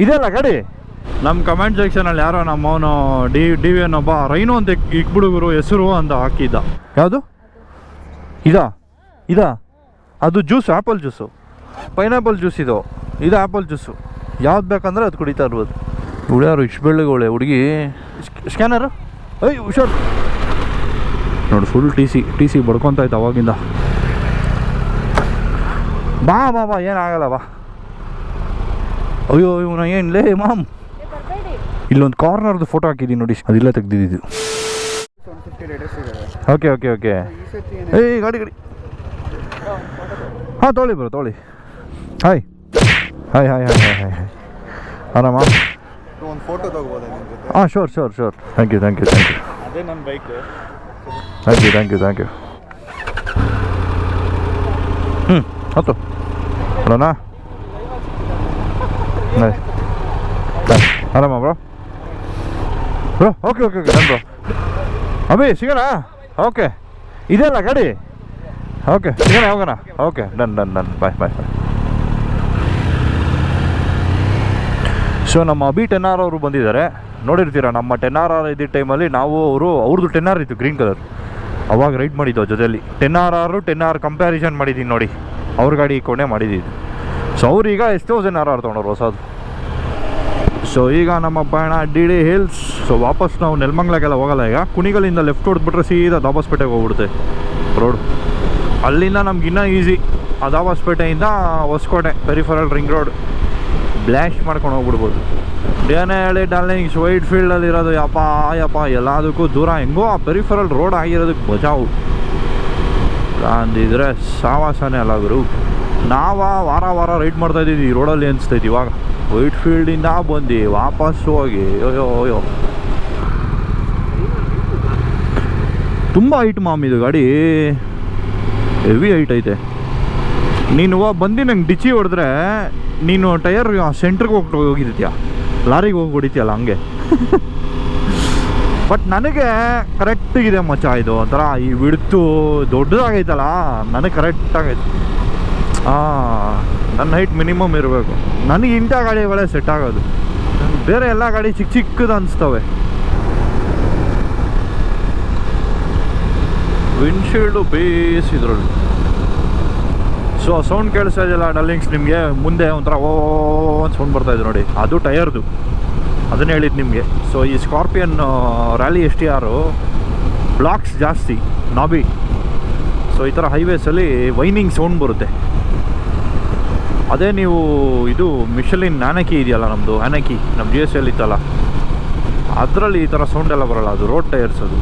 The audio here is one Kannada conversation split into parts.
ಇದೆಲ್ಲ ಗಾಡಿ ನಮ್ಮ ಕಮೆಂಟ್ ಸೆಕ್ಷನಲ್ಲಿ ಯಾರೋ ನಮ್ಮವನು ಡಿ ಡಿ ವಿ ಅನ್ನೊಬ್ಬ ಒಬ್ಬ ರೈನು ಅಂತ ಇಕ್ಬಿಡುಗರು ಹೆಸರು ಅಂತ ಹಾಕಿದ್ದ. ಯಾವುದು? ಇದ? ಇದ? ಅದು juice apple juice pineapple juice ಇದು. ಇದು ಆ್ಯಪಲ್ ಜ್ಯೂಸು ಯಾವ್ದು ಬೇಕಂದ್ರೆ ಅದು ಕುಡಿತಾ ಇರ್ಬೋದು. ಹುಡ್ಯಾರು ಇಷ್ಟು ಬೆಳ್ಳಗೋಳೆ ಹುಡುಗಿ. ಸ್ಕ್ಯಾನರು ಐ ಹುಷಾರು. ನೋಡಿ full T C T C ಬಡ್ಕೊತಾ ಇತ್ತು ಅವಾಗಿಂದ. ಬಾ ಬಾ ಬಾ ಏನಾಗಲ್ಲ ಬಾ. ಅಯ್ಯೋ ಇವನ ಏನು ಲೇ ಮಾಮ್. ಇಲ್ಲೊಂದು ಕಾರ್ನರ್ದು ಫೋಟೋ ಹಾಕಿದ್ದೀನಿ ನೋಡಿ. ಅದಿಲ್ಲ ತೆಗ್ದಿದ್ದು. ಓಕೆ ಓಕೆ ಓಕೆ ಏಯ್ ಗಾಡಿ ಗಾಡಿ. ಹಾಂ ತೋಳಿ ಬರೋ ತೋಳಿ hi hi hi hi hi hi hi ಆರಾಮ ಒಂದು ಫೋಟೋ ತಗೋಬೋದಾ ನಿಮ್ಮ ಜೊತೆ? ಹಾಂ sure sure sure thank you thank you thank you ಅದೇ ನನ್ನ bike thank you thank you thank you ಹ್ಞೂ ಹತ್ತು ಬರೋಣ ಬಾಯ್ ಆರಾಮ bro bro okay okay okay bro Abhi ಸಿಗೋಣ ಓಕೆ ಇದೆಲ್ಲ ಗಾಡಿ ಓಕೆ ಸಿಗೋಣ ಹೋಗೋಣ okay done done done bye bye bye so ನಮ್ಮ ಅಭಿ ಟೆನ್ ಆರ್ ಅವರು ಬಂದಿದ್ದಾರೆ. ನೋಡಿರ್ತೀರಾ, ನಮ್ಮ ಟೆನ್ ಆರ್ ಆರ್ ಇದ್ದ ಟೈಮಲ್ಲಿ ನಾವು ಅವರು ಅವ್ರದ್ದು ಟೆನ್ ಆರ್ ಇತ್ತು ಗ್ರೀನ್ ಕಲರ್ ಅವಾಗ ರೈಡ್ ಮಾಡಿದ್ದು ಜೊತೆಯಲ್ಲಿ. ಟೆನ್ ಆರ್ ಆರು ಟೆನ್ ಆರ್ ಕಂಪ್ಯಾರಿಸನ್ ಮಾಡಿದ್ದೀನಿ ನೋಡಿ. ಅವ್ರ ಗಾಡಿ ಕೋಣೆ ಮಾಡಿದ್ದು ಸೊ ಅವ್ರೀಗ ಎಷ್ಟೋ ತೌಸಂಡ್ ಆರ್ ಆರ್ ತೊಗೊಂಡವ್ರು ಹೊಸದು? ಸೊ ಈಗ ನಮ್ಮ ಪಯಣ ಡಿ ಡಿ ಹಿಲ್ಸ್ ಸೊ ವಾಪಸ್ ನಾವು ನೆಲಮಂಗ್ಲಕ್ಕೆಲ್ಲ ಹೋಗಲ್ಲ ಈಗ. ಕುಣಿಗಳಿಂದ ಲೆಫ್ಟ್ ಹೊಡೆದ್ಬಿಟ್ರೆ ಸೀದಾ ದಾಬಾಸ್ಪೇಟೆಗೆ ಹೋಗ್ಬಿಡುತ್ತೆ ರೋಡ್ ಅಲ್ಲಿಂದ ನಮ್ಗೆ ಇನ್ನೂ ಈಸಿ ಆ ದಾಬಾಸ್ಪೇಟೆಯಿಂದ ಹೊಸ್ಕೋಟೆ ಪೆರಿಫರಲ್ ರಿಂಗ್ ರೋಡ್ ಬ್ಲ್ಯಾಶ್ ಮಾಡ್ಕೊಂಡು ಹೋಗ್ಬಿಡ್ಬೋದು. ಏನೇ ಹೇಳಿ ಡಾರ್ಲಿಂಗ್ಸ್ ವೈಟ್ ಫೀಲ್ಡಲ್ಲಿ ಇರೋದು, ಯಪ್ಪ ಯಪ್ಪ, ಎಲ್ಲದಕ್ಕೂ ದೂರ. ಹೆಂಗೋ ಆ ಪೆರಿಫರಲ್ ರೋಡ್ ಆಗಿರೋದಕ್ಕೆ ಬಚಾವು ಅಂದಿದ್ರೆ ಸಾವಾಸನೇ ಅಲ್ಲ ಗುರು. ನಾವ ವಾರ ವಾರ ರೈಡ್ ಮಾಡ್ತಾ ಇದ್ದೀವಿ, ಈ ರೋಡಲ್ಲಿ ಅನಿಸ್ತೈತಿ ಇವಾಗ ವೈಟ್ ಫೀಲ್ಡಿಂದ ಬಂದು ವಾಪಸ್ ಹೋಗಿ. ಅಯ್ಯೋ ಅಯ್ಯೋ. ತುಂಬ ಹೈಟ್ ಮಾಮ್ ಇದು ಗಾಡಿ. ಹೆವಿ ಹೈಟ್ ಐತೆ. ನೀನು ಬಂದು ನಂಗೆ ಡಿಚಿ ಹೊಡೆದ್ರೆ ನೀನು ಟೈರ್ ಸೆಂಟ್ರಿಗೆ ಹೋಗಿ ಹೋಗಿರ್ತೀಯ ಲಾರಿಗೆ ಹೋಗಿ ಹೊಡಿತೀಯಲ್ಲ ಹಂಗೆ. ಬಟ್ ನನಗೆ ಕರೆಕ್ಟಿಗಿದೆ ಮಚ್ಚ ಇದು ಒಂಥರ ಈ ವಿಡ್ತು ದೊಡ್ಡದಾಗೈತಲ್ಲ, ನನಗೆ ಕರೆಕ್ಟಾಗೈತೆ ಹಾಂ ನನ್ನ ಹೈಟ್ ಮಿನಿಮಮ್ ಇರಬೇಕು. ನನಗೆ ಇಂಥ ಗಾಡಿಗಳೇ ಸೆಟ್ ಆಗೋದು. ಬೇರೆ ಎಲ್ಲ ಗಾಡಿ ಚಿಕ್ಕ ಚಿಕ್ಕದು ಅನಿಸ್ತವೆ. ವಿಂಡ್ಶೀಲ್ಡು ಬೇಸ್ ಇದರಲ್ಲಿ ಸೊ ಸೌಂಡ್ ಕೇಳಿಸ್ತಾ ಇದೆಯಲ್ಲ ಡಲ್ಲಿಂಗ್ಸ್ ನಿಮಗೆ? ಮುಂದೆ ಒಂಥರ ಓ ಸೌಂಡ್ ಬರ್ತಾ ಇದೆ ನೋಡಿ. ಅದು ಟಯರ್ದು ಅದನ್ನು ಹೇಳಿದ್ದು ನಿಮಗೆ. ಸೊ ಈ Scorpio N rally S T ಆರು ಬ್ಲಾಕ್ಸ್ ಜಾಸ್ತಿ ನಾಬಿ ಸೊ ಈ ಥರ ಹೈವೇಸಲ್ಲಿ ವೈನಿಂಗ್ ಸೌಂಡ್ ಬರುತ್ತೆ. ಅದೇ ನೀವು ಇದು ಮಿಷಲಿನ್ ನಾನಕಿ ಇದೆಯಲ್ಲ ನಮ್ಮದು ಆ್ಯನಕಿ ನಮ್ಮ ಜಿ ಎಸ್ ಎಲ್ ಇತ್ತಲ್ಲ? ಅದರಲ್ಲಿ ಈ ಥರ ಸೌಂಡ್ ಎಲ್ಲ ಬರಲ್ಲ. ಅದು ರೋಡ್ ಟೈರ್ಸ್ ಅದು.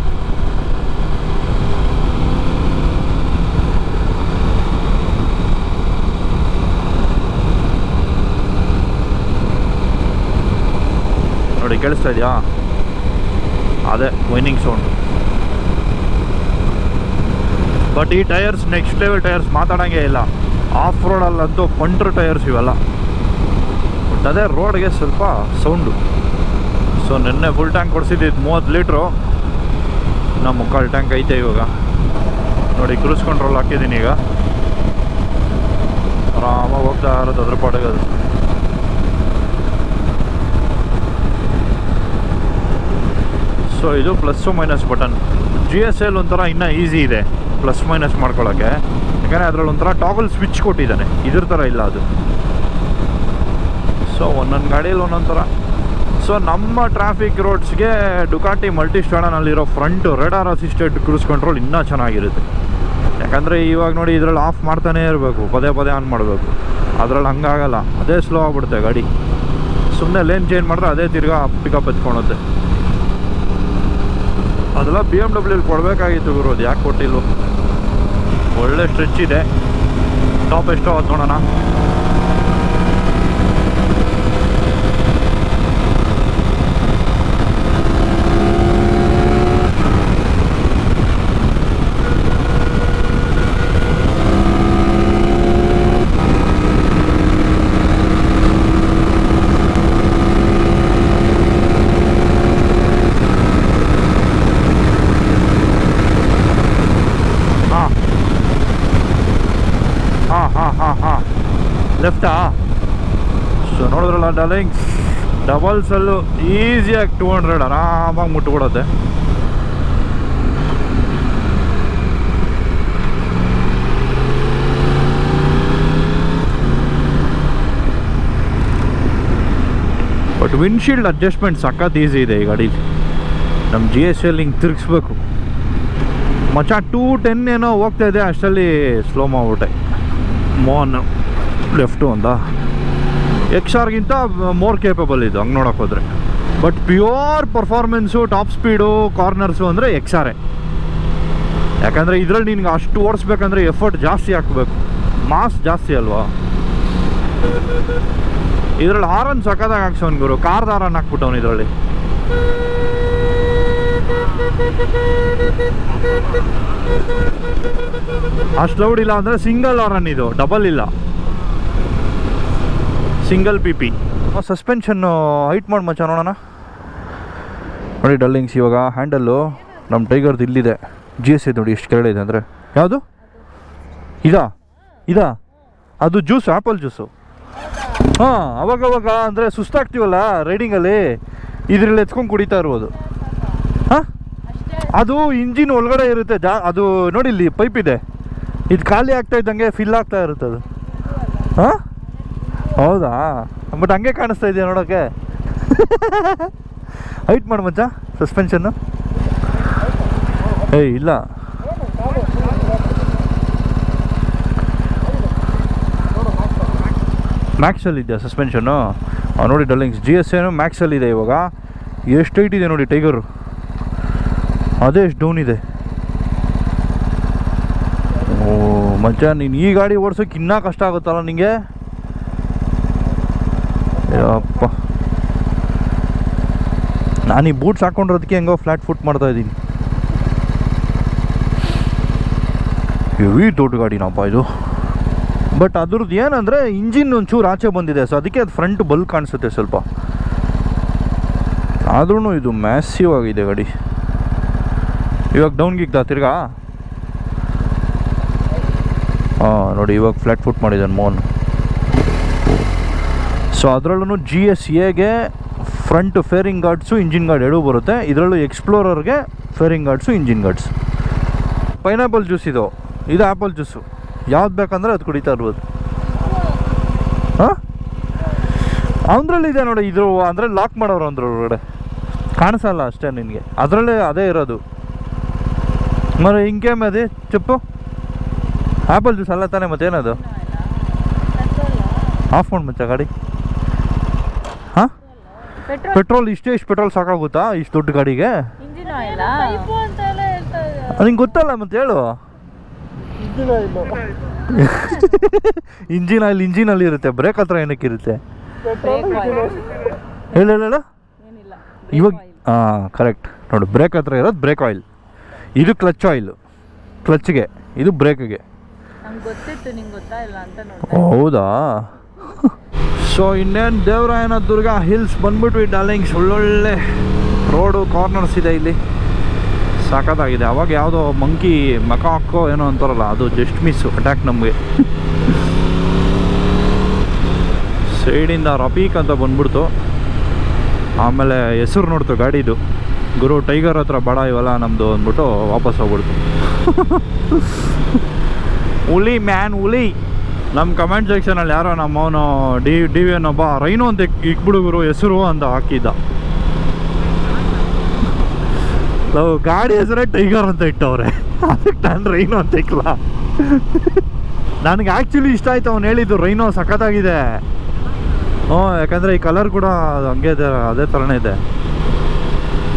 ನೋಡಿ, ಕೇಳಿಸ್ತಾ ಇದೆಯಾ? ಅದೇ ವೈನಿಂಗ್ ಸೌಂಡ್ ಬಟ್ ಈ ಟೈರ್ಸ್ ನೆಕ್ಸ್ಟ್ ಲೆವೆಲ್ ಟೈರ್ಸ್ ಮಾತಾಡೋಂಗೇ ಇಲ್ಲ. ಆಫ್ ರೋಡಲ್ಲಂತೂ ಪಂಟ್ರ್ ಟೈರ್ಸ್ ಇವೆಲ್ಲ. ಬಟ್ ಅದೇ ರೋಡ್ಗೆ ಸ್ವಲ್ಪ ಸೌಂಡು. ಸೊ ನಿನ್ನೆ ಫುಲ್ ಟ್ಯಾಂಕ್ ಕೊಡಿಸಿದ್ದು ಮೂವತ್ತು ಲೀಟ್ರು. ನಮ್ಮ ಮುಕ್ಕಾಲು ಟ್ಯಾಂಕ್ ಐತೆ ಇವಾಗ. ನೋಡಿ ಕ್ರೂಸ್ ಕಂಟ್ರೋಲ್ ಹಾಕಿದ್ದೀನಿ ಈಗ. ಆರಾಮಾಗಿ ಹೋಗ್ತಾ ಇರೋದು ಅದ್ರ ಪಾಡಿಗೆ ಅದು. ಸೊ ಇದು plus minus button G S L ಒಂಥರ ಇನ್ನೂ ಈಸಿ ಇದೆ. ಪ್ಲಸ್ ಮೈನಸ್ ಮಾಡ್ಕೊಳ್ಳೋಕ್ಕೆ ಯಾಕಂದರೆ ಅದರಲ್ಲಿ ಒಂಥರ ಟಾಗಲ್ ಸ್ವಿಚ್ ಕೊಟ್ಟಿದ್ದಾನೆ. ಇದ್ರ ಥರ ಇಲ್ಲ ಅದು. ಸೊ ಒಂದೊಂದು ಗಾಡಿಯಲ್ಲಿ ಒಂದೊಂದು ಥರ ಸೊ ನಮ್ಮ ಟ್ರಾಫಿಕ್ ರೋಡ್ಸ್ಗೆ Ducati multi ಸ್ಟ್ಯಾಂಡನಲ್ಲಿರೋ front radar assisted cruise control ಇನ್ನೂ ಚೆನ್ನಾಗಿರುತ್ತೆ. ಯಾಕಂದರೆ ಇವಾಗ ನೋಡಿ ಇದರಲ್ಲಿ ಆಫ್ ಮಾಡ್ತಾನೇ ಇರಬೇಕು. ಪದೇ ಪದೇ ಆನ್ ಮಾಡಬೇಕು. ಅದರಲ್ಲಿ ಹಂಗಾಗಲ್ಲ. ಅದೇ ಸ್ಲೋ ಆಗ್ಬಿಡುತ್ತೆ ಗಾಡಿ. ಸುಮ್ಮನೆ ಲೇನ್ ಚೇಂಜ್ ಮಾಡಿದ್ರೆ ಅದೇ ತಿರ್ಗಾ ಪಿಕಪ್ ಎತ್ಕೊಳುತ್ತೆ. ಅದೆಲ್ಲ ಬಿ ಎಂ ಡಬ್ಲ್ಯೂಲಿ ಕೊಡಬೇಕಾಗಿತ್ತು ಗುರು. ಅದು ಯಾಕೆ ಕೊಟ್ಟಿಲ್ಲ ಒಳ್ಳೆ ಸ್ಟ್ರೆಚ್ ಇದೆ. ಟಾಪ್ ಎಷ್ಟೋ ಅದು ನೋಡೋಣ ಹಾಂ ಹಾಂ ಹಾಂ ಹಾಂ ಹಾಂ ಡಬಲ್ಸಲ್ಲೂ ಈಸಿಯಾಗಿ ಟೂ ಹಂಡ್ರೆಡ್, ಆರಾಮಾಗಿ ಮುಟ್ಬಿಡುತ್ತೆ. ಬಟ್ ವಿಂಡ್ಶೀಲ್ಡ್ ಅಡ್ಜಸ್ಟ್ಮೆಂಟ್ ಸಖತ್ ಈಸಿ ಇದೆ ಈ ಗಾಡೀಲಿ. ನಮ್ಮ ಜಿ ಎಸ್ ಎಲ್ ಹಿಂಗೆ ತಿರುಗಿಸ್ಬೇಕು. ಮಚ ಟೂ ಟೆನ್ ಏನೋ ಹೋಗ್ತಾ ಇದೆ, ಅಷ್ಟರಲ್ಲಿ ಸ್ಲೋ ಮಾಡ್ಬಿಟ್ಟೆ. ಮೋನ್ ಲೆಫ್ಟು ಅಂತ ಎಕ್ಸ್ ಆರ್ಗಿಂತ ಮೋರ್ ಕೇಪಬಲ್ ಇದು, ಹಂಗೆ ನೋಡೋಕೆ ಹೋದರೆ. But pure performance top speed corners ಅಂದರೆ ಎಕ್ಸ್ ಆರೇ ಯಾಕಂದರೆ ಇದರಲ್ಲಿ ನಿನ್ಗೆ ಅಷ್ಟು ಓಡಿಸ್ಬೇಕಂದ್ರೆ ಎಫರ್ಟ್ ಜಾಸ್ತಿ ಹಾಕಬೇಕು. ಮಾಸ್ ಜಾಸ್ತಿ ಅಲ್ವಾ? ಇದರಲ್ಲಿ ಹಾರನ್ ಸಕ್ಕದಾಗ ಹಾಕ್ಸೋನ್ ಗುರು. ಕಾರ್ದ ಹಾರನ್ ಹಾಕ್ಬಿಟ್ಟವನು ಇದರಲ್ಲಿ. ಅಷ್ಟು ಲೌಡ್ ಇಲ್ಲ ಅಂದರೆ ಸಿಂಗಲ್ ಆರನ್ ಇದು ಡಬಲ್ ಇಲ್ಲ. Single P P. Suspension height ಮಾಡಿ ಮಚ್ಚ, ನೋಡೋಣ. ನೋಡಿ ಡಲ್ಲಿಂಗ್ಸ್ ಇವಾಗ ಹ್ಯಾಂಡಲ್ಲು ನಮ್ಮ ಟೈಗರ್ದು ಇಲ್ಲಿದೆ. ಜಿ ಎಸ್ ಐದು ನೋಡಿ ಎಷ್ಟು ಕೆರಳ ಇದೆ ಅಂದರೆ. ಯಾವುದು? ಇದಾ? ಇದಾ? ಅದು ಜ್ಯೂಸ್ ಆ್ಯಪಲ್ ಜ್ಯೂಸು. ಹಾಂ, ಅವಾಗವಾಗ ಅಂದರೆ ಸುಸ್ತಾಗ್ತೀವಲ್ಲ ರೈಡಿಂಗಲ್ಲಿ? ಇದರಲ್ಲಿ ಎತ್ಕೊಂಡು ಕುಡಿತಾ ಇರ್ಬೋದು. ಹಾಂ? ಅದು ಇಂಜಿನ್ ಒಳಗಡೆ ಇರುತ್ತೆ, ಜಾ, ಅದು ನೋಡಿ ಇಲ್ಲಿ ಪೈಪ್ ಇದೆ. ಇದು ಖಾಲಿ ಆಗ್ತಾ ಇದ್ದಂಗೆ ಫಿಲ್ ಆಗ್ತಾ ಇರುತ್ತೆ ಅದು ಹಾಂ? ಹೌದಾ? ಬಟ್ ಹಂಗೆ ಕಾಣಿಸ್ತಾ ಇದೆಯಾ ನೋಡೋಕೆ? ಹೈಟ್ ಮಾಡು ಮಚ್ಚ ಸಸ್ಪೆನ್ಷನ್ನು ಏಯ್, ಇಲ್ಲ. ಮ್ಯಾಕ್ಸಲ್ಲಿ ಇದೆಯಾ ಸಸ್ಪೆನ್ಷನ್ನು ನೋಡಿ ಡಲ್ಲಿಂಗ್ಸ್ ಜಿ ಎಸ್ ಏನು ಮ್ಯಾಕ್ಸಲ್ಲಿ ಇದೆ ಇವಾಗ. ಎಷ್ಟು ಹೈಟ್ ಇದೆ ನೋಡಿ ಟೈಗರು ಅದೇ ಎಷ್ಟು ಡೌನ್ ಇದೆ. ಓ, ಮಚ್ಚ, ನೀನು ಈ ಗಾಡಿ ಓಡಿಸೋಕೆ ಇನ್ನೂ ಕಷ್ಟ ಆಗುತ್ತಲ್ಲ ನಿಂಗೆ? ಅಪ್ಪ ನಾನು ಈ ಬೂಟ್ಸ್ ಹಾಕೊಂಡಿರೋದಕ್ಕೆ ಹೆಂಗೋ ಫ್ಲ್ಯಾಟ್ ಫುಟ್ ಮಾಡ್ತಾ ಇದ್ದೀನಿ. ಹೆವಿ ದೊಡ್ಡ ಗಾಡಿನಪ್ಪ ಇದು. ಬಟ್ ಅದ್ರದ್ದು ಏನಂದರೆ ಇಂಜಿನ್ ಒಂಚೂರು ಆಚೆ ಬಂದಿದೆ ಸೊ ಅದಕ್ಕೆ ಅದು ಫ್ರಂಟ್ ಬಲ್ ಕಾಣಿಸುತ್ತೆ ಸ್ವಲ್ಪ. ಆದ್ರೂ ಇದು ಮ್ಯಾಸಿವ್ ಆಗಿದೆ ಗಾಡಿ. ಇವಾಗ ಡೌನ್ ಗಿಗ್ದಾ ತಿರ್ಗಾ? ಹಾಂ, ನೋಡಿ ಇವಾಗ ಫ್ಲ್ಯಾಟ್ ಫುಟ್ ಮಾಡಿದ್ದಾನೆ ಮೋಹನ್. ಸೊ ಅದರಲ್ಲೂ ಜಿ ಎಸ್ ಎಗೆ front fairing guards engine guard ಎರಡೂ ಬರುತ್ತೆ. ಇದರಲ್ಲೂ ಎಕ್ಸ್ಪ್ಲೋರರ್ಗೆ fairing guards engine guards pineapple juice ಇದು. ಇದು ಆ್ಯಪಲ್ ಜ್ಯೂಸು ಯಾವ್ದು ಬೇಕಂದ್ರೆ ಅದು ಕುಡಿತಾ ಇರ್ಬೋದು. ಹಾಂ? ಅಂದ್ರಲ್ಲಿ ಇದೆ ನೋಡಿ ಇದು ಅಂದರೆ ಲಾಕ್ ಮಾಡೋರು ಅಂದ್ರೆ ಹೊರಗಡೆ. ಕಾಣಿಸಲ್ಲ ಅಷ್ಟೇ ನಿನಗೆ. ಅದರಲ್ಲೇ ಅದೇ ಇರೋದು. ಮರ ಹಿಂಗೆ ಅದೇ? ಚಪ್ಪು. ಆ್ಯಪಲ್ ಜ್ಯೂಸ್ ಅಲ್ಲ ತಾನೇ ಮತ್ತೇನದು? ಆಫ್ ಮಾಡಿ ಮತ್ತೆ ಗಾಡಿ. ಪೆಟ್ರೋಲ್ ಇಷ್ಟೇ ಇಷ್ಟು ಪೆಟ್ರೋಲ್ ಸಾಕಾಗುತ್ತಾ ಇಷ್ಟು ದೊಡ್ಡ ಗಾಡಿಗೆ? Engine oil? ಪೈಪು ಅಂತ ಎಲ್ಲ ಅದು ನಿಂಗೆ ಗೊತ್ತಲ್ಲ ಮತ್ತೆ ಹೇಳು. ಇಂಜಿನ್ ಆಯಿಲ್ ಇಂಜಿನ್ ಅಲ್ಲಿ ಇರುತ್ತೆ ಬ್ರೇಕ್ ಹತ್ರ ಏನಕ್ಕೆ ಇರುತ್ತೆ? ಹೇಳು ಹೇಳು ಇವಾಗ ಹಾಂ ಕರೆಕ್ಟ್ ನೋಡು ಬ್ರೇಕ್ ಹತ್ರ ಇರೋದು ಬ್ರೇಕ್ ಆಯಿಲ್ ಇದು ಕ್ಲಚ್ ಆಯಿಲ್ ಕ್ಲಚ್ಗೆ ಇದು ಬ್ರೇಕ್ಗೆ ನಂಗೆ ಗೊತ್ತಿತ್ತು ನಿಂಗೆ ಗೊತ್ತಾ ಇಲ್ಲ ಅಂತ ನೋಡ್ದೆ. ಹೌದಾ? ಸೊ ಇನ್ನೇನು ದೇವರಾಯನ ದುರ್ಗ ಹಿಲ್ಸ್ ಬಂದ್ಬಿಟ್ವಿ ಡಾರ್ಲಿಂಗ್ಸ್ ಒಳ್ಳೊಳ್ಳೆ ರೋಡು ಕಾರ್ನರ್ಸ್ ಇದೆ ಇಲ್ಲಿ. ಸಾಕತ್ತಾಗಿದೆ ಅವಾಗ ಯಾವುದೋ ಮಂಕಿ ಮಕ ಹಾಕೋ ಏನೋ ಅಂತಾರಲ್ಲ, ಅದು ಜಸ್ಟ್ ಮಿಸ್ ಅಟ್ಯಾಕ್ ನಮಗೆ. ಸೈಡಿಂದ ರಫೀಕ್ ಅಂತ ಬಂದ್ಬಿಡ್ತು. ಆಮೇಲೆ ಹೆಸರು ನೋಡ್ತು ಗಾಡಿದು. ಗುರು ಟೈಗರ್ ಹತ್ರ ಬಡ ಇವೆಲ್ಲ ನಮ್ಮದು ಅಂದ್ಬಿಟ್ಟು ವಾಪಸ್ ಹೋಗ್ಬಿಡ್ತು. ಹುಲಿ ಮ್ಯಾನ್ ಹುಲಿ. ನಮ್ಮ ಕಮೆಂಟ್ ಸೆಕ್ಷನಲ್ಲಿ ಯಾರೋ ನಮ್ಮವನು ಡಿ ಡಿ ವಿ ಅನ್ನೊಬ್ಬ ರೈನು ಅಂತ ಇಕ್ಬಿಡುಗರು ಹೆಸರು ಅಂತ ಹಾಕಿದ್ದ. ನಾವು ಗಾಡಿ ಹೆಸರೇ ಟೈಗರ್ ಅಂತ ಇಟ್ಟವ್ರೆ. ಅದಕ್ಕೆ ನಾನು ರೈನು ಅಂತ ಇಕ್ಕಲ್ಲ ನನಗೆ ಆ್ಯಕ್ಚುಲಿ ಇಷ್ಟ ಆಯ್ತು, ಅವ್ನು ಹೇಳಿದ್ದು ರೈನೋ ಸಖತ್ತಾಗಿದೆ. ಹ್ಞೂ, ಯಾಕಂದರೆ ಈ ಕಲರ್ ಕೂಡ ಹಂಗೆ ಇದೆ, ಅದೇ ಥರನೇ ಇದೆ.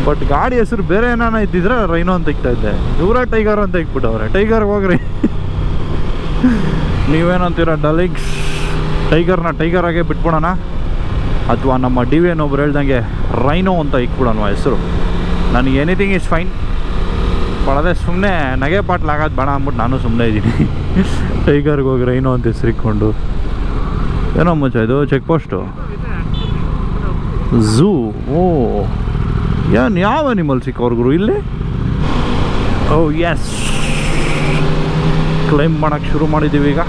ಬಟ್ ಗಾಡಿ ಹೆಸರು ಬೇರೆ ಏನಾನ ಇದ್ದಿದ್ರೆ ರೈನೋ ಅಂತ ಇಕ್ತಾ ಇದ್ದೆ. ಇವರ ಟೈಗರ್ ಅಂತ ಇಕ್ಬಿಟ್ಟವ್ರೆ. ಟೈಗರ್ ಹೋಗ್ರಿ. ನೀವೇನಂತೀರ, ಡಲಿಗ್ಸ್? ಟೈಗರ್ನ ಟೈಗರ್ ಆಗೇ ಬಿಟ್ಬಿಡೋಣ. ಅಥವಾ ನಮ್ಮ ಡಿ ವಿ ಒಬ್ರು ಹೇಳ್ದಂಗೆ ರೈನೋ ಅಂತ ಇಕ್ಬಿಡೋಣ ಹೆಸರು. ನನಗೆ ಎನಿಥಿಂಗ್ ಇಸ್ ಫೈನ್ ಪಡದೆ ಸುಮ್ಮನೆ ನಗೆ ಪಾಟ್ಲಾಗೋದು ಬೇಡ ಅಂದ್ಬಿಟ್ಟು ನಾನು ಸುಮ್ಮನೆ ಇದ್ದೀನಿ. ಟೈಗರ್ಗೆ ಹೋಗಿ ರೈನೋ ಅಂತ ಹೆಸರು ಇಕ್ಕೊಂಡು ಏನೋ ಮುಂಚೆ ಇದು ಚೆಕ್ ಪೋಸ್ಟು ಝೂ, ಓ. ಏನು, ಯಾವ ಅನಿಮಲ್ ಸಿಕ್ಕವ್ರಿಗೂ ಇಲ್ಲಿ? ಓ ಎಸ್ ಕ್ಲೈಮ್ ಮಾಡೋಕ್ಕೆ ಶುರು ಮಾಡಿದ್ದೀವಿ ಈಗ.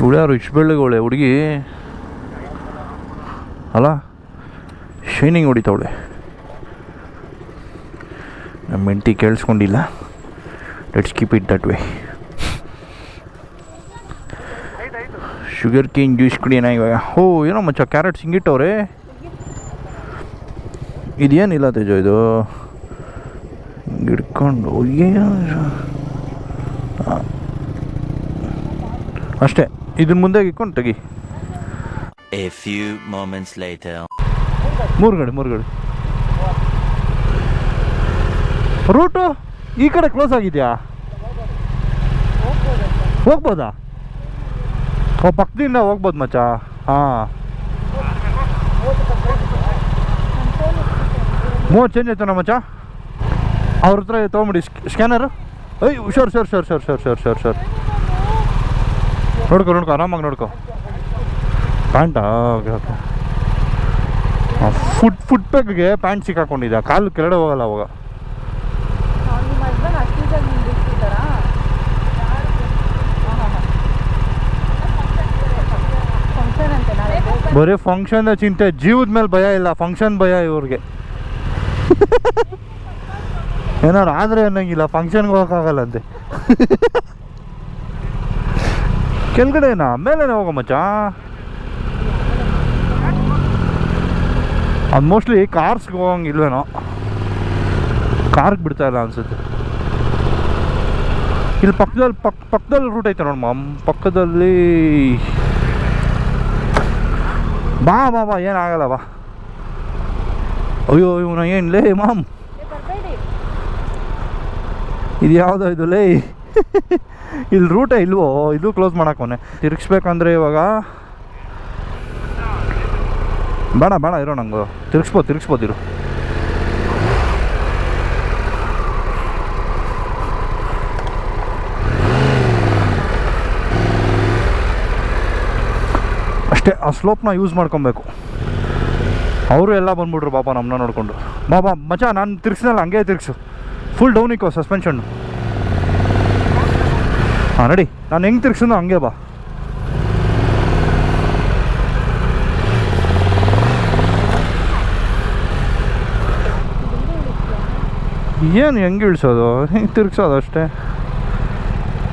ಇವಳು ಯಾರು ಇಷ್ಟು ಬೆಳ್ಳಗೋಳೆ ಹುಡುಗಿ. ಅಲ್ಲ, ಶೈನಿಂಗ್ ಹೊಡಿತಾವಳೆ ನಮ್ಮ ಹೆಂಡತಿ ಕೇಳಿಸ್ಕೊಂಡಿಲ್ಲ. Let's keep it that way sugar cane juice ಕುಡಿಯೋಣ ಇವಾಗ. ಓ, ಏನೋ ಮಚ್ಚ ಕ್ಯಾರೆಟ್ ಹಿಂಗಿಟ್ಟವ್ರೆ ಇದೇನಿಲ್ಲ ತೇಜೋ ಇದು? ಹಾಕ್ಕೊಂಡು ಅಷ್ಟೇ ಇದ್ರ ಮುಂದೆ ಇಕ್ಕೊಂಡು ತೆಗಿ. ಮೂರುಗಡೆ ಮೂರುಗಡೆ. ರೂಟು ಈ ಕಡೆ ಕ್ಲೋಸ್ ಆಗಿದೆಯಾ? ಹೋಗ್ಬೋದಾ? ಓ ಪಕ್ಕದಿಂದ ಹೋಗ್ಬೋದು ಮಚ್ಚಾ. ಹಾಂ. ಮೂವತ್ತು ಚೇಂಜ್ ಆಯ್ತಾನ ಮಚ್ಚಾ? ಅವ್ರ ಹತ್ರ ತೊಗೊಂಬಿಡಿ. ಸ್ಕ್ಯಾನರು ಐ sure sure sure sure sure sure sure sure ನೋಡ್ಕೊ ನೋಡ್ಕೊ, ಆರಾಮಾಗಿ ನೋಡ್ಕೊ. ಪ್ಯಾಂಟಾ ಓಕೆ ಓಕೆ. ಫುಟ್ ಫುಟ್ ಪ್ಯಾಕ್ಗೆ ಪ್ಯಾಂಟ್ ಸಿಕ್ಕಾಕೊಂಡಿದ್ದ ಕಾಲು ಕೆಳಗಡೆ ಹೋಗಲ್ಲ ಅವಾಗ. ಬರೀ ಫಂಕ್ಷನ್ ಚಿಂತೆ. ಜೀವದ ಮೇಲೆ ಭಯ ಇಲ್ಲ. ಫಂಕ್ಷನ್ ಭಯ ಇವ್ರಿಗೆ. ಏನಾರು ಆದರೆ ಅನ್ನಂಗಿಲ್ಲ ಫಂಕ್ಷನ್ಗೆ ಹೋಗೋಕ್ಕಾಗಲ್ಲ ಅಂತೆ. ಕೆಳಗಡೆನಾ? ಮೇಲೇನೆ ಹೋಗೋ ಮಚ್ಚ. ಅದು ಮೋಸ್ಟ್ಲಿ ಕಾರ್ಸ್ಗೆ ಹೋಗಂಗಿಲ್ವೇನೋ ಕಾರ್ಗೆ ಬಿಡ್ತಾ ಇಲ್ಲ ಅನ್ಸುತ್ತೆ. ಇಲ್ಲಿ ಪಕ್ಕದಲ್ಲಿ ಪಕ್ ಪಕ್ಕದಲ್ಲಿ ರೂಟ್ ಐತೆ ನೋಡಮ್ಮ ಪಕ್ಕದಲ್ಲಿ ಬಾ ಬಾ ಬಾ ಏನಾಗಲ್ಲ ಬಾ. ಅಯ್ಯೋ ಇವನ ಏನು ಲೇ ಮಾಮ್? ಇದು ಯಾವುದೋ ಇದು, ಲೇ. ಇಲ್ಲಿ ರೂಟೇ ಇಲ್ವೋ? ಇದು ಕ್ಲೋಸ್ ಮಾಡಾಕೋನೆ ತಿರ್ಗಿಸ್ಬೇಕಂದ್ರೆ ಇವಾಗ ಬೇಡ ಬೇಡ, ಇರೋ ನಂಗೆ. ತಿರ್ಗಿಸ್ಬೋದು ತಿರ್ಗಿಸ್ಬೋದು ಇರು. ಅಷ್ಟೇ, ಆ ಸ್ಲೋಪ್ನ ಯೂಸ್ ಮಾಡ್ಕೊಬೇಕು. ಅವರು ಎಲ್ಲ ಬಂದ್ಬಿಟ್ರು ಪಾಪ ನಮ್ಮನ್ನ ನೋಡಿಕೊಂಡು. ಬಾಬಾ ಮಚ ನಾನು ತಿರ್ಗಿಸಿನಲ್ಲ ಹಂಗೆ ತಿರ್ಗಿಸು. ಫುಲ್ ಡೌನ್ ಇಕ್ಕೋ ಸಸ್ಪೆನ್ಷನ್ನು ಹಾಂ ನಡಿ ನಾನು ಹೆಂಗೆ ತಿರ್ಗಿಸಿದ್ನೋ ಹಂಗೆ ಬಾ. ಏನು ಹೆಂಗೆ ಇಳಿಸೋದು? ಹಿಂಗೆ ತಿರ್ಗಿಸೋದು ಅಷ್ಟೇ.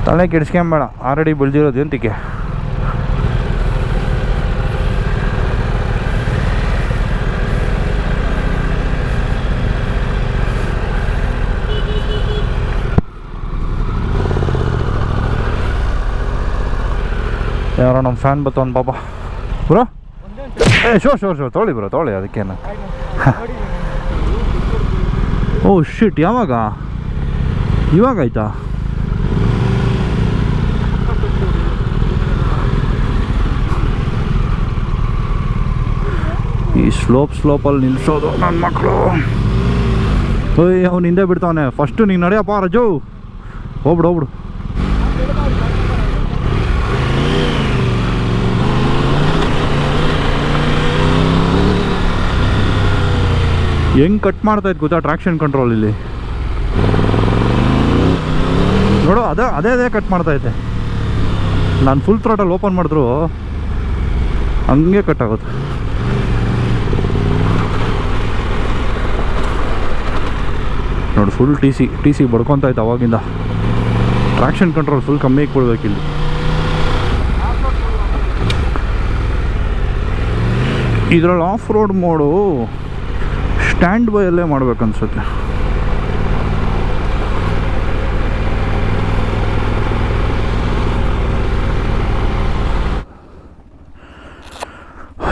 ತಲೆ ಕೆಡಿಸ್ಕೊಂಬೇಡ. ಆಲ್ರೆಡಿ ಬೆಳೆದಿರೋದು ಎಂತಿಕೆ ಯಾರೋ ನಮ್ಮ ಫ್ಯಾನ್ ಬತ್ತವನ್ ಪಾಪ ಬ್ರೋ ಏ ಶೋರ್ ಶೋರ್ ಶೋರ್ ತೊಳಿ ಬ್ರೋ ತೊಳಿ ಅದಕ್ಕೇನು ಓ ಶಿಟ್ ಯಾವಾಗ ಇವಾಗ ಆಯ್ತಾ ಈ ಸ್ಲೋಪ್ ಸ್ಲೋಪಲ್ಲಿ ನಿಲ್ಸೋದು ನನ್ನ ಮಕ್ಕಳು ಓಯ್ ಅವ್ನು ಹಿಂದೆ ಬಿಡ್ತಾವನೆ ಫಸ್ಟು ನೀನು ನಡೆಯಪ್ಪ ರಜು ಹೋಗ್ಬಿಡು ಹೋಗ್ಬಿಡು ಹೆಂಗ್ ಕಟ್ ಮಾಡ್ತಾ ಇತ್ತು ಗೊತ್ತಾ ಟ್ರಾಕ್ಷನ್ ಕಂಟ್ರೋಲ್ ಇಲ್ಲಿ? ನೋಡು, ಅದೇ ಅದೇ ಅದೇ ಕಟ್ ಮಾಡ್ತಾ ಇದ್ದೆ. ನಾನು ಫುಲ್ ಥ್ರೋಟಲ್ಲಿ ಓಪನ್ ಮಾಡಿದ್ರು, ಹಂಗೆ ಕಟ್ ಆಗುತ್ತೆ. ನೋಡಿ full T C T C ಬಡ್ಕೊತಾ ಅವಾಗಿಂದ. ಟ್ರಾಕ್ಷನ್ ಕಂಟ್ರೋಲ್ ಫುಲ್ ಕಮ್ಮಿ ಕೊಡ್ಬೇಕು ಇಲ್ಲಿ. ಇದರಲ್ಲಿ ಆಫ್ ರೋಡ್ ಮೋಡು ಸ್ಟ್ಯಾಂಡ್ ಬೈಯಲ್ಲೇ ಮಾಡ್ಬೇಕನ್ಸುತ್ತೆ.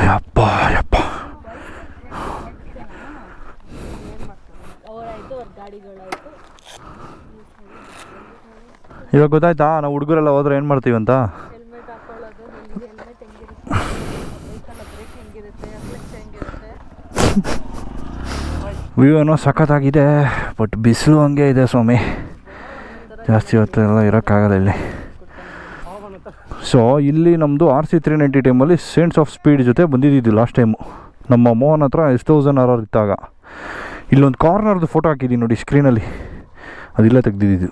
ಯಪ್ಪ ಯಪ್ಪ. ಗಾಡಿಗಳಾಯ್ತು ಇವಾಗ ಗೊತ್ತಾಯ್ತಾ? ನಾವು ಹುಡುಗರೆಲ್ಲ ಹೋದ್ರೆ ಏನು ಮಾಡ್ತೀವಿ ಅಂತ ಹೆಲ್ಮೆಟ್ ಹಾಕೊಳ್ಳೋದು ಹೆಂಗೆ ಹೆಲ್ಮೆಟ್ ಹೆಂಗಿರುತ್ತೆ ಬೈಕಲ್ಲ ಬ್ರೇಕ್ ಹೆಂಗಿರುತ್ತೆ ಕ್ಲಚ್ ಹೆಂಗಿರುತ್ತೆ ವ್ಯೂ ಏನೋ ಸಖತ್ತಾಗಿದೆ ಬಟ್ ಬಿಸಿಲು ಹಂಗೆ ಇದೆ ಸ್ವಾಮಿ. ಜಾಸ್ತಿ ಹೊತ್ತೆಲ್ಲ ಇರೋಕ್ಕಾಗಲ್ಲ ಇಲ್ಲಿ. ಸೊ ಇಲ್ಲಿ ನಮ್ಮದು ಆರ್ ಸಿ ತ್ರೀ ನೈಂಟಿ ಟೈಮಲ್ಲಿ ಸೇಂಟ್ಸ್ ಆಫ್ ಸ್ಪೀಡ್ ಜೊತೆ ಬಂದಿದ್ದು ಲಾಸ್ಟ್ ಟೈಮು ನಮ್ಮ ಮೋಹನ್ ಹತ್ರ ಎಸ್ ತೌಸಂಡ್ ಆರ್ ಆರ್ ಇದ್ದಾಗ. ಇಲ್ಲೊಂದು ಕಾರ್ನರ್ದು ಫೋಟೋ ಹಾಕಿದ್ದೀನಿ ನೋಡಿ ಸ್ಕ್ರೀನಲ್ಲಿ ಅದಿಲ್ಲ ತೆಗ್ದಿದ್ದು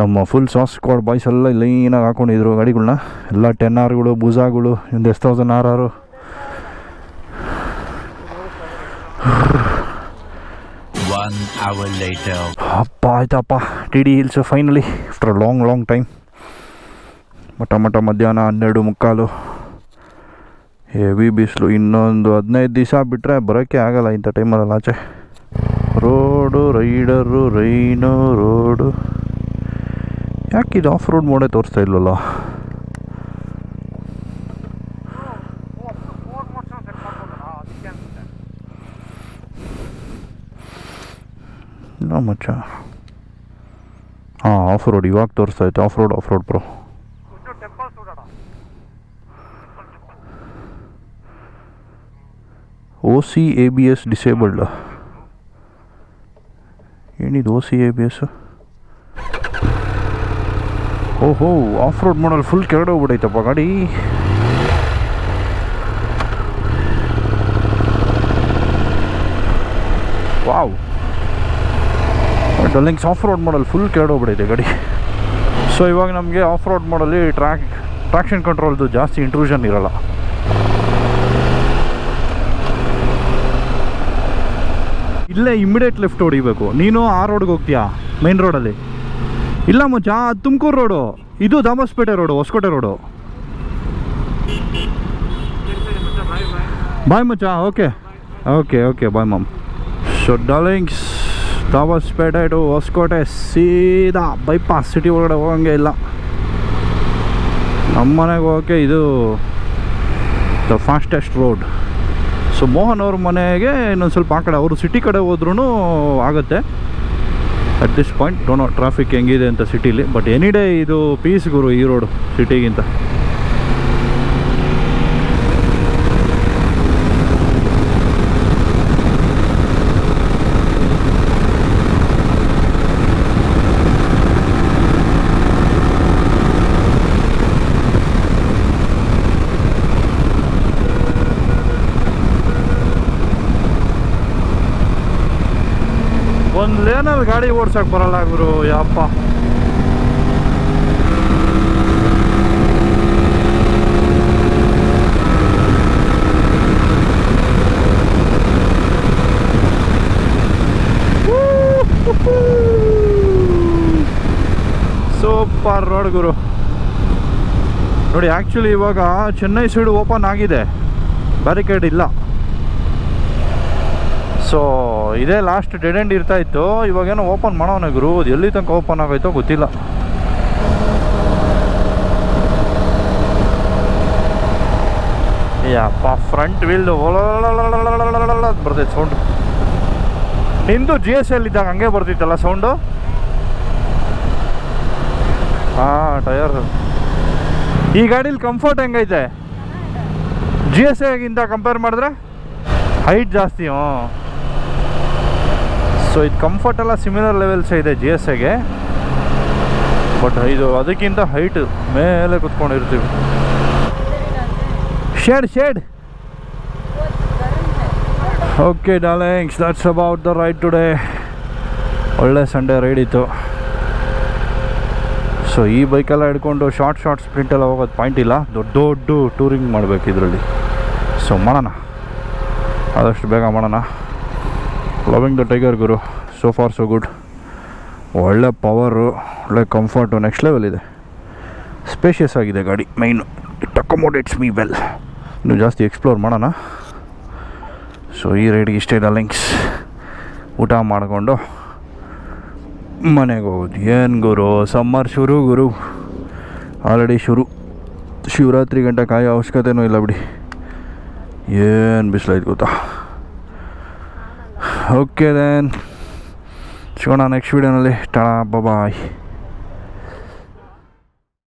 ನಮ್ಮ ಫುಲ್ ಸಾಸ್ ಸ್ಕ್ವಾಡ್ ಬಾಯ್ಸ್ ಎಲ್ಲ ಲೈನಾಗಿ ಹಾಕೊಂಡಿದ್ರು ಗಾಡಿಗಳನ್ನ ಎಲ್ಲ ಟೆನ್ ಆರ್ಗಳು ಬುಜಾಗಳು ಒಂದು ಎಷ್ಟು ತೌಸಂಡ್ ಆರ್ ಆರು One hour later. ಅಪ್ಪ ಆಯ್ತಪ್ಪ. T D hills finally after long long time ಮಟ ಮಟ ಮಧ್ಯಾಹ್ನ ಹನ್ನೆರಡು ಮುಕ್ಕಾಲು. ಹೆವಿ ಬಿಸಿಲು. ಇನ್ನೊಂದು ಹದಿನೈದು ದಿವಸ ಬಿಟ್ಟರೆ ಬರೋಕ್ಕೆ ಆಗಲ್ಲ ಇಂಥ ಟೈಮಲ್ಲಿ ಆಚೆ. ರೋಡು ರೈಡರು ರೈನು ರೋಡು ಯಾಕೆ ಇದು ಆಫ್ ರೋಡ್ ಮೋಡೇ ತೋರಿಸ್ತಾ ಇಲ್ವಲ್ಲ? ಇಲ್ಲ ಮಚ್ಚ. ಹಾಂ ಆಫ್ ರೋಡ್ ಇವಾಗ ತೋರಿಸ್ತಾ ಇತ್ತು. Off road off road bro oh see A B S disabled ಏನಿದು O C A B S ಓಹೋ ಆಫ್ ರೋಡ್ ಮಾಡಲ್ ಫುಲ್ ಕೆರಡೆ ಹೋಗ್ಬಿಟ್ಟೈತಪ್ಪ ಗಾಡಿ. ವಾವ್ ಡಲ್ಲಿಂಗ್ಸ್ ಆಫ್ ರೋಡ್ ಮಾಡಲ್ ಫುಲ್ ಕೆರಡೋಗ್ಬಿಟ್ಟಿದೆ ಗಾಡಿ ಸೊ ಇವಾಗ ನಮಗೆ ಆಫ್ ರೋಡ್ ಮಾಡಲ್ಲಿ ಟ್ರ್ಯಾಕ್ ಟ್ರಾಕ್ಷನ್ ಕಂಟ್ರೋಲ್ದು ಜಾಸ್ತಿ ಇಂಟ್ರೂಷನ್ ಇರಲ್ಲ. ಇಲ್ಲೇ ಇಮಿಡಿಯೇಟ್ ಲೆಫ್ಟ್ ಹೊಡಿಬೇಕು. ನೀನು ಆ ರೋಡ್ಗೆ ಹೋಗ್ತೀಯಾ? ಮೈನ್ ರೋಡಲ್ಲಿ ಇಲ್ಲ ಮಚ್ಚ ತುಮಕೂರು ರೋಡು ಇದು Dobbaspet road Hoskote road bye ಮಚ್ಚ okay okay okay bye mom so darlings Dobbaspet to Hoskote ಸೀದಾ ಬೈಪಾಸ್ ಸಿಟಿ ಒಳಗಡೆ ಹೋಗಂಗೆ ಇಲ್ಲ. ನಮ್ಮ ಮನೆಗೆ ಹೋಗೋಕ್ಕೆ ಇದು the fastest road so Mohan ಅವ್ರ ಮನೆಗೆ ಇನ್ನೊಂದು ಸ್ವಲ್ಪ ಆ ಕಡೆ, ಅವರು ಸಿಟಿ ಕಡೆ ಹೋದ್ರೂ ಆಗುತ್ತೆ. At this point dunno traffic ಹೆಂಗಿದೆ ಅಂತ ಸಿಟಿಲಿ ಬಟ್ ಎನಿ ಡೇ ಇದು ಪೀಸ್ ಗುರು ಈ ರೋಡು ಸಿಟಿಗಿಂತ ಒಂದು ಗಾಡಿ ಓಡ್ಸಕ್ ಬರಲ್ಲ ಗುರು, ಯಪ್ಪ. ಸೂಪರ್ ರೋಡ್ ಗುರು. ನೋಡಿ ಆ್ಯಕ್ಚುಲಿ ಇವಾಗ ಚೆನ್ನೈ ಸೈಡ್ ಓಪನ್ ಆಗಿದೆ. ಬ್ಯಾರಿಕೇಡ್ ಇಲ್ಲ. ಸೊ ಇದೇ ಲಾಸ್ಟ್ ಡೆಡ್ ಎಂಡ್ ಇರ್ತಾ ಇತ್ತು. ಇವಾಗೇನೋ ಓಪನ್ ಮಾಡೋಣ ಗುರು. ಅದು ಎಲ್ಲಿ ತನಕ ಓಪನ್ ಆಗೋಯ್ತೋ ಗೊತ್ತಿಲ್ಲ. ಯಪ್ಪ ಫ್ರಂಟ್ ವೀಲ್ ಬರ್ತೈತೆ ಸೌಂಡ್ ನಿಂದು ಜಿ ಎಸ್ ಎಲ್ ಇದ್ದಾಗ ಹಂಗೆ ಬರ್ತಿತ್ತಲ್ಲ ಸೌಂಡು ಹಾಂ ಟಯರ್ ಈ ಗಾಡೀಲಿ ಕಂಫರ್ಟ್ ಹೆಂಗೈತೆ ಜಿ ಎಸ್ ಎಗಿಂತ ಕಂಪೇರ್ ಮಾಡಿದ್ರೆ ಹೈಟ್ ಜಾಸ್ತಿ ಹ್ಞೂ ಸೊ ಇದು ಕಂಫರ್ಟ್ ಎಲ್ಲ ಸಿಮಿಲರ್ ಲೆವೆಲ್ಸ್ ಇದೆ ಜಿ ಎಸ್ ಎಗೆ ಬಟ್ ಇದು ಅದಕ್ಕಿಂತ ಹೈಟ್ ಮೇಲೆ ಕುತ್ಕೊಂಡಿರ್ತೀವಿ. Shade shade okay darlings that's about the ride today ಒಳ್ಳೆ ಸಂಡೇ ರೈಡ್ ಇತ್ತು. ಸೊ ಈ ಬೈಕೆಲ್ಲ ಹಿಡ್ಕೊಂಡು ಶಾರ್ಟ್ ಶಾರ್ಟ್ ಸ್ಪ್ರಿಂಟೆಲ್ಲ ಹೋಗೋದು ಪಾಯಿಂಟ್ ಇಲ್ಲ. ದೊಡ್ಡ ದೊಡ್ಡ ಟೂರಿಂಗ್ ಮಾಡಬೇಕು ಇದರಲ್ಲಿ. ಸೊ ಮಾಡೋಣ. ಆದಷ್ಟು ಬೇಗ ಮಾಡೋಣ. ಲವಿಂಗ್ ದ ಟೈಗರ್ ಗುರು ಸೋ ಫಾರ್ ಸೊ ಗುಡ್ ಒಳ್ಳೆ ಪವರು ಒಳ್ಳೆ ಕಂಫರ್ಟು ನೆಕ್ಸ್ಟ್ ಲೆವೆಲ್ ಇದೆ. ಸ್ಪೇಷಿಯಸ್ ಆಗಿದೆ ಗಾಡಿ ಮೈನು ಇಟ್ ಅಕೊಮೋಡೇಟ್ಸ್ ಮೀ ವೆಲ್ ನೀವು ಜಾಸ್ತಿ ಎಕ್ಸ್ಪ್ಲೋರ್ ಮಾಡೋಣ. ಸೊ ಈ ರೈಡ್ಗೆ ಇಷ್ಟೇ ಲಿಂಕ್ಸ್ ಊಟ ಮಾಡಿಕೊಂಡು ಮನೆಗೆ ಹೋಗೋದು. ಏನು ಗುರು? ಸಮ್ಮರ್ ಶುರು, ಗುರು. ಆಲ್ರೆಡಿ ಶುರು. ಶಿವರಾತ್ರಿ ಗಂಟೆ ಕಾಯೋ ಅವಶ್ಯಕತೆನೂ ಇಲ್ಲ ಬಿಡಿ. ಏನು ಬಿಸಿಲೈತೆ ಗೊತ್ತಾ? ಓಕೆ ದೆನ್ ಸಿಗೋಣ ನೆಕ್ಸ್ಟ್ ವೀಡಿಯೋನಲ್ಲಿ ಟಾಣಾ ಬಾಯ್